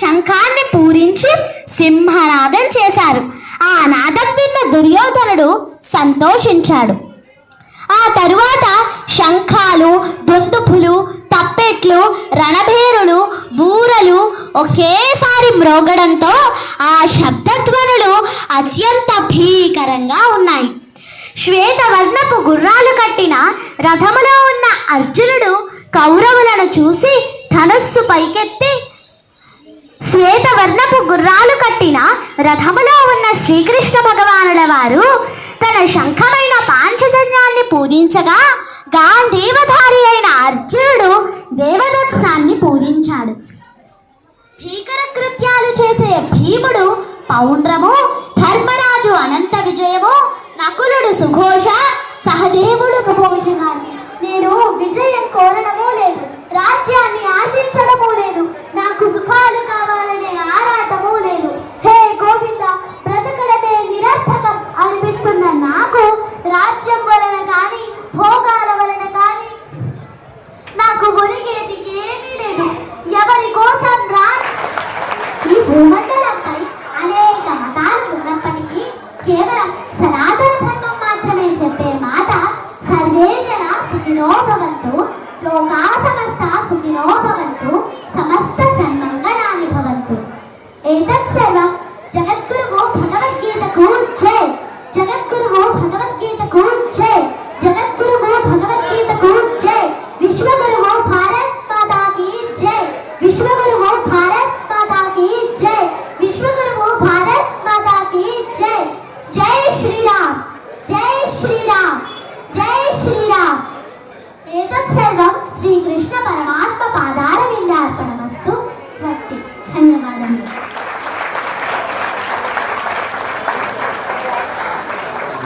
శంఖాన్ని పూరించి సింహనాదం చేశారు. ఆ నాదం విన్న దుర్యోధనుడు సంతోషించాడు. ఆ తరువాత శంఖాలు బృందుపులు తప్పెట్లు రణభేరులు బూరలు ఒకేసారి మ్రోగడంతో ఆ శబ్దధ్వనులు అత్యంత భీకరంగా ఉన్నాయి. శ్వేతవర్ణపు గుర్రాలు కట్టిన రథములో ఉన్న అర్జునుడు కౌరవులను చూసి ధనస్సు పైకెత్తి స్వర్ణపు గుర్రాలు కట్టిన రథములో ఉన్న శ్రీకృష్ణ భగవానుల వారు తన శంఖమైన పాంచజన్యాన్ని పూజించగా గాంధీవధారి అయిన అర్జునుడు దేవదత్సాన్ని పూజించాడు. భీకర కృత్యాలు చేసే భీముడు పౌండ్రము ధర్మరాజు అనంత విజయము నకులుడు సుఘోష సహదేవుడు భోజనాలు నేను విజయం కోరడమే नो भवन्तु लोका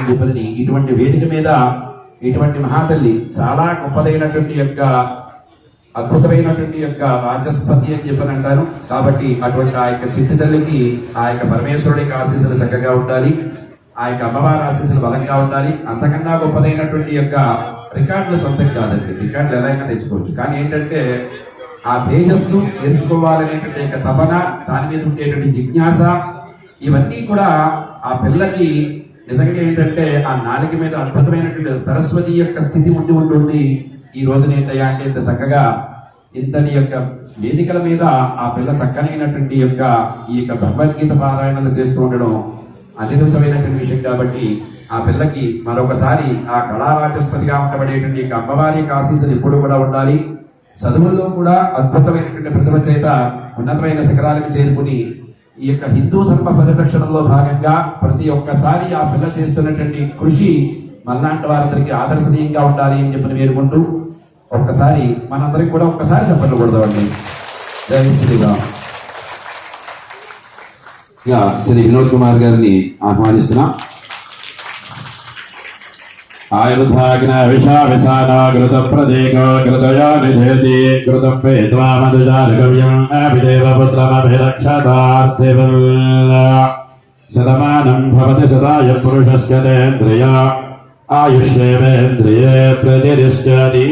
చెప్పని ఇటువంటి వేదిక మీద ఇటువంటి మహాతల్లి చాలా గొప్పదైనటువంటి యొక్క అద్భుతమైనటువంటి యొక్క రాజస్పతి అని చెప్పని అంటారు. కాబట్టి అటువంటి ఆ యొక్క చిట్టి తల్లికి ఆ యొక్క పరమేశ్వరుడి యొక్క ఆశీస్సులు చక్కగా ఉండాలి. ఆ యొక్క అమ్మవారి ఆశీస్సులు బలంగా ఉండాలి. అంతకన్నా గొప్పదైనటువంటి యొక్క రికార్డులు సొంతం కాదండి. రికార్డులు ఎలా అయినా తెచ్చుకోవచ్చు. కానీ ఏంటంటే ఆ తేజస్సు తెలుసుకోవాలనేటువంటి యొక్క తపన దాని మీద ఉండేటువంటి జిజ్ఞాస ఇవన్నీ కూడా ఆ పిల్లకి నిజంగా ఏంటంటే ఆ నాలుక మీద అద్భుతమైనటువంటి సరస్వతి యొక్క స్థితి ఉండి ఉండి ఈ రోజున ఏంటయ్యా అంటే ఇంత చక్కగా ఇంతటి యొక్క వేదికల మీద ఆ పిల్ల చక్కనైనటువంటి యొక్క ఈ యొక్క భగవద్గీత పారాయణలు చేస్తూ ఉండడం అతిరుచమైనటువంటి విషయం కాబట్టి ఆ పిల్లకి మరొకసారి ఆ కళారాజస్పతిగా ఉండబడేటువంటి యొక్క అమ్మవారి యొక్క ఆశీస్సులు ఎప్పుడు కూడా ఉండాలి. చదువుల్లో కూడా అద్భుతమైనటువంటి ప్రతిభ చేత ఉన్నతమైన శిఖరాలకు చేరుకుని ఈ యొక్క హిందూ ధర్మ పరిరక్షణలో భాగంగా ప్రతి ఒక్కసారి ఆ పిల్ల చేస్తున్నటువంటి కృషి మళ్ళాంటి వారందరికీ ఆదర్శనీయంగా ఉండాలి అని చెప్పి వేరుకుంటూ ఒక్కసారి మనందరికి కూడా ఒక్కసారి చెప్పకూడదు కూడదండి జై శ్రీరామ్. ఇక శ్రీ వినోద్ కుమార్ గారిని ఆహ్వానిస్తున్నా. ఆయుర్ధాగ్న విషా విశాల కృత నిధేతి కృతం పేత్వా శతమానం భవతి సదాయ పురుషస్కరేంద్రియ ఆయుష్యేవేంద్రియే ప్రతిరిష్యతి